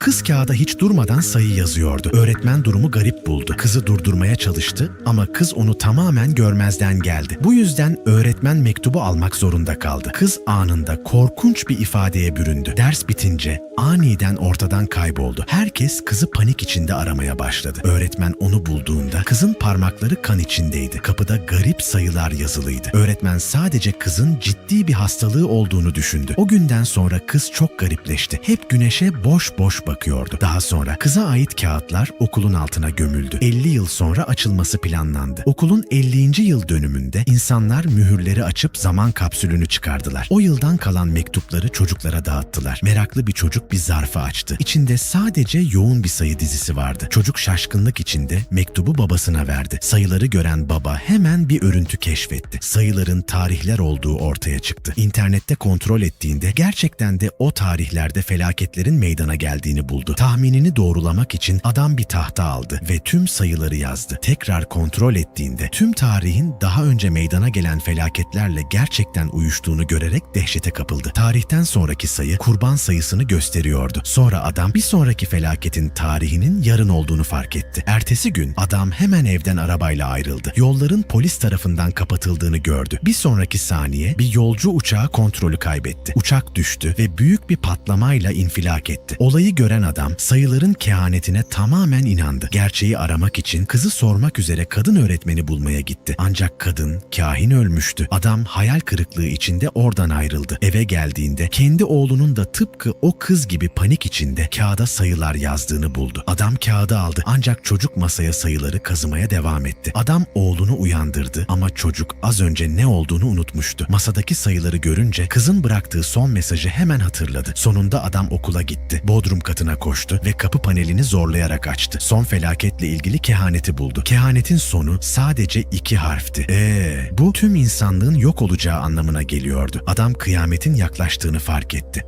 Kız kağıda hiç durmadan sayı yazıyordu. Öğretmen durumu garip buldu. Kızı durdurmaya çalıştı ama kız onu tamamen görmezden geldi. Bu yüzden öğretmen mektubu almak zorunda kaldı. Kız anında korkunç bir ifadeye büründü. Ders bitince aniden ortadan kayboldu. Herkes kızı panik içinde aramaya başladı. Öğretmen onu bulduğunda kızın parmakları kan içindeydi. Kapıda garip sayılar yazılıydı. Öğretmen sadece kızın ciddi bir hastalığı olduğunu düşündü. O günden sonra kız çok garipleşti. Hep güneşe boş boş bakıyordu. Daha sonra kıza ait kağıtlar okulun altına gömüldü. 50 yıl sonra açılması planlandı. Okulun 50. yıl dönümünde insanlar mühürleri açıp zaman kapsülünü çıkardılar. O yıldan kalan mektupları çocuklara dağıttılar. Meraklı bir çocuk bir zarfı açtı. İçinde sadece yoğun bir sayı dizisi vardı. Çocuk şaşkınlık içinde mektubu babasına verdi. Sayıları gören baba hemen bir örüntü keşfetti. Sayıların tarihler olduğu ortaya çıktı. İnternette kontrol ettiğinde gerçekten de o tarihlerde felaketlerin meydana geldiğini buldu. Tahminini doğrulamak için adam bir tahta aldı ve tüm sayıları yazdı. Tekrar kontrol ettiğinde tüm tarihin daha önce meydana gelen felaketlerle gerçekten uyuştuğunu görerek dehşete kapıldı. Tarihten sonraki sayı kurban sayısını gösteriyordu. Sonra adam bir sonraki felaketin tarihinin yarın olduğunu fark etti. Ertesi gün adam hemen evden arabayla ayrıldı. Yolların polis tarafından kapatıldığını gördü. Bir sonraki saniye bir yolcu uçağı kontrolü kaybetti. Uçak düştü ve büyük bir patlamayla infilak etti. Olayı gören adam sayıların kehanetine tamamen inandı. Gerçeği aramak için kızı sormak üzere kadın öğretmeni bulmaya gitti. Ancak kadın kahin ölmüştü. Adam hayal kırıklığı içinde oradan ayrıldı. Eve geldiğinde kendi oğlunun da tıpkı o kız gibi panik içinde kağıda sayılar yazdığını buldu. Adam kağıdı aldı ancak çocuk masaya sayıları kazımaya devam etti. Adam oğlunu uyandırdı ama çocuk az önce ne olduğunu unutmuştu. Masadaki sayıları görünce kızın bıraktığı son mesajı hemen hatırladı. Sonunda adam okula gitti. Bodrum katına koştu ve kapı panelini zorlayarak açtı. Son felaketle ilgili kehaneti buldu. Kehanetin sonu sadece iki harfti. Eee bu tüm insanlığın yok olacağı anlamına geliyordu. Adam kıyametin yaklaştığını fark etti.